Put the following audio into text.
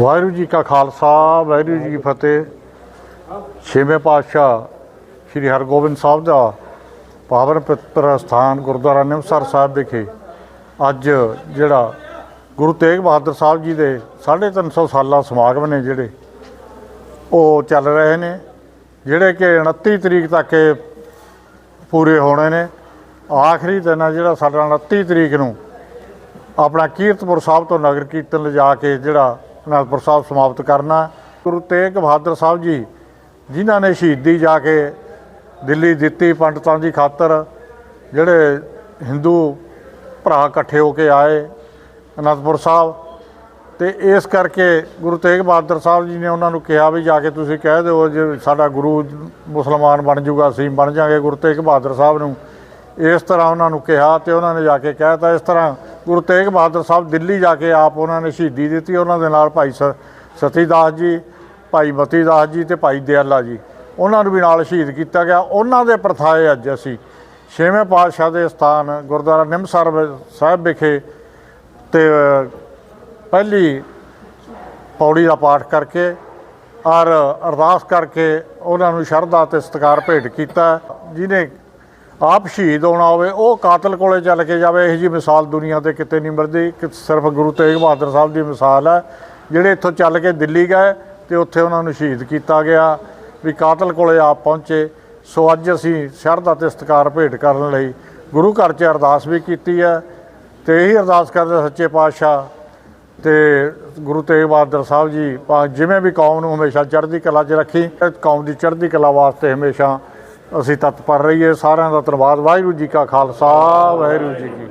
ਵਾਹਿਗੁਰੂ ਜੀ ਕਾ ਖਾਲਸਾ, ਵਾਹਿਗੁਰੂ ਜੀ ਕੀ ਫਤਿਹ। ਛੇਵੇਂ ਪਾਤਸ਼ਾਹ ਸ੍ਰੀ ਹਰਗੋਬਿੰਦ ਸਾਹਿਬ ਦਾ ਪਾਵਨ ਪਵਿੱਤਰ ਸਥਾਨ ਗੁਰਦੁਆਰਾ ਨਿਮਸਰ ਸਾਹਿਬ ਵਿਖੇ ਅੱਜ ਜਿਹੜਾ ਗੁਰੂ ਤੇਗ ਬਹਾਦਰ ਸਾਹਿਬ ਜੀ ਦੇ 350 ਸਾਲਾ ਸਮਾਗਮ ਨੇ ਜਿਹੜੇ, ਉਹ ਚੱਲ ਰਹੇ ਨੇ, ਜਿਹੜੇ ਕਿ 29 ਤਰੀਕ ਤੱਕ ਇਹ ਪੂਰੇ ਹੋਣੇ ਨੇ। ਆਖਰੀ ਦਿਨ ਆ ਜਿਹੜਾ ਸਾਡਾ 29 ਤਰੀਕ ਨੂੰ ਆਪਣਾ ਕੀਰਤਪੁਰ ਸਾਹਿਬ ਤੋਂ ਨਗਰ ਕੀਰਤਨ ਲਿਜਾ ਕੇ ਜਿਹੜਾ ਅਨੰਦਪੁਰ ਸਾਹਿਬ ਸਮਾਪਤ ਕਰਨਾ। ਗੁਰੂ ਤੇਗ ਬਹਾਦਰ ਸਾਹਿਬ ਜੀ, ਜਿਨ੍ਹਾਂ ਨੇ ਸ਼ਹੀਦੀ ਜਾ ਕੇ ਦਿੱਲੀ ਦਿੱਤੀ ਪੰਡਤਾਂ ਦੀ ਖਾਤਰ, ਜਿਹੜੇ ਹਿੰਦੂ ਭਰਾ ਇਕੱਠੇ ਹੋ ਕੇ ਆਏ ਅਨੰਦਪੁਰ ਸਾਹਿਬ, ਤੇ ਇਸ ਕਰਕੇ ਗੁਰੂ ਤੇਗ ਬਹਾਦਰ ਸਾਹਿਬ ਜੀ ਨੇ ਉਹਨਾਂ ਨੂੰ ਕਿਹਾ ਵੀ ਜਾ ਕੇ ਤੁਸੀਂ ਕਹਿ ਦਿਓ ਜੇ ਸਾਡਾ ਗੁਰੂ ਮੁਸਲਮਾਨ ਬਣ ਜੂਗਾ, ਅਸੀਂ ਬਣ ਜਾਾਂਗੇ ਗੁਰੂ ਤੇਗ ਬਹਾਦਰ ਸਾਹਿਬ ਨੂੰ। ਇਸ ਤਰ੍ਹਾਂ ਉਹਨਾਂ ਨੂੰ ਕਿਹਾ ਤੇ ਉਹਨਾਂ ਨੇ ਜਾ ਕੇ ਕਹਿਤਾ ਇਸ ਤਰ੍ਹਾਂ ਗੁਰੂ ਤੇਗ ਬਹਾਦਰ ਸਾਹਿਬ ਦਿੱਲੀ ਜਾ ਕੇ ਆਪ ਉਹਨਾਂ ਨੇ ਸ਼ਹੀਦੀ ਦਿੱਤੀ, ਉਹਨਾਂ ਦੇ ਨਾਲ ਭਾਈ ਸ- ਸਤੀਦਾਸ ਜੀ, ਭਾਈ ਮਤੀ ਦਾਸ ਜੀ ਤੇ ਭਾਈ ਦਿਆਲਾ ਜੀ। ਉਹਨਾਂ ਨੂੰ ਵੀ ਨਾਲ ਸ਼ਹੀਦ ਕੀਤਾ ਗਿਆ। ਉਹਨਾਂ ਦੇ ਪ੍ਰਥਾਏ ਅੱਜ ਅਸੀਂ ਛੇਵੇਂ ਪਾਤਸ਼ਾਹ ਦੇ ਸਥਾਨ ਗੁਰਦੁਆਰਾ ਨਿਮਸਰ ਸਾਹਿਬ ਵਿਖੇ ਤੇ ਪਹਿਲੀ ਪੌੜੀ ਦਾ ਪਾਠ ਕਰਕੇ ਔਰ ਅਰਦਾਸ ਕਰਕੇ ਉਹਨਾਂ ਨੂੰ ਸ਼ਰਧਾ ਤੇ ਸਤਿਕਾਰ ਭੇਟ ਕੀਤਾ। ਜਿਹਨੇ ਆਪ ਸ਼ਹੀਦ ਹੋਣਾ ਹੋਵੇ, ਉਹ ਕਾਤਲ ਕੋਲੇ ਚੱਲ ਕੇ ਜਾਵੇ, ਇਹੋ ਜੀ ਮਿਸਾਲ ਦੁਨੀਆ ਤੇ ਕਿਤੇ ਨਹੀਂ ਮਿਲਦੀ। ਕਿ ਸਿਰਫ ਗੁਰੂ ਤੇਗ ਬਹਾਦਰ ਸਾਹਿਬ ਦੀ ਮਿਸਾਲ ਹੈ, ਜਿਹੜੇ ਇੱਥੋਂ ਚੱਲ ਕੇ ਦਿੱਲੀ ਗਏ ਤੇ ਉੱਥੇ ਉਹਨਾਂ ਨੂੰ ਸ਼ਹੀਦ ਕੀਤਾ ਗਿਆ ਵੀ ਕਾਤਲ ਕੋਲੇ ਆਪ ਪਹੁੰਚੇ। ਸੋ ਅੱਜ ਅਸੀਂ ਸ਼ਰਧਾ ਤੇ ਸਤਿਕਾਰ ਭੇਟ ਕਰਨ ਲਈ ਗੁਰੂ ਘਰ 'ਚ ਅਰਦਾਸ ਵੀ ਕੀਤੀ ਹੈ ਤੇ ਇਹੀ ਅਰਦਾਸ ਕਰਦੇ ਸੱਚੇ ਪਾਤਸ਼ਾਹ ਤੇ ਗੁਰੂ ਤੇਗ ਬਹਾਦਰ ਸਾਹਿਬ ਜੀ ਪਾ- ਜਿਵੇਂ ਵੀ ਕੌਮ ਨੂੰ ਹਮੇਸ਼ਾ ਚੜ੍ਹਦੀ ਕਲਾ 'ਚ ਰੱਖੀ, ਕੌਮ ਦੀ ਚੜ੍ਹਦੀ ਕਲਾ ਵਾਸਤੇ ਹਮੇਸ਼ਾ ਅਸੀਂ ਤਤਪਰ ਰਹੀਏ ਸਾਰਿਆਂ ਦਾ ਧੰਨਵਾਦ। ਵਾਹਿਗੁਰੂ ਜੀ ਕਾ ਖਾਲਸਾ ਵਾਹਿਗੁਰੂ ਜੀ ਕੀ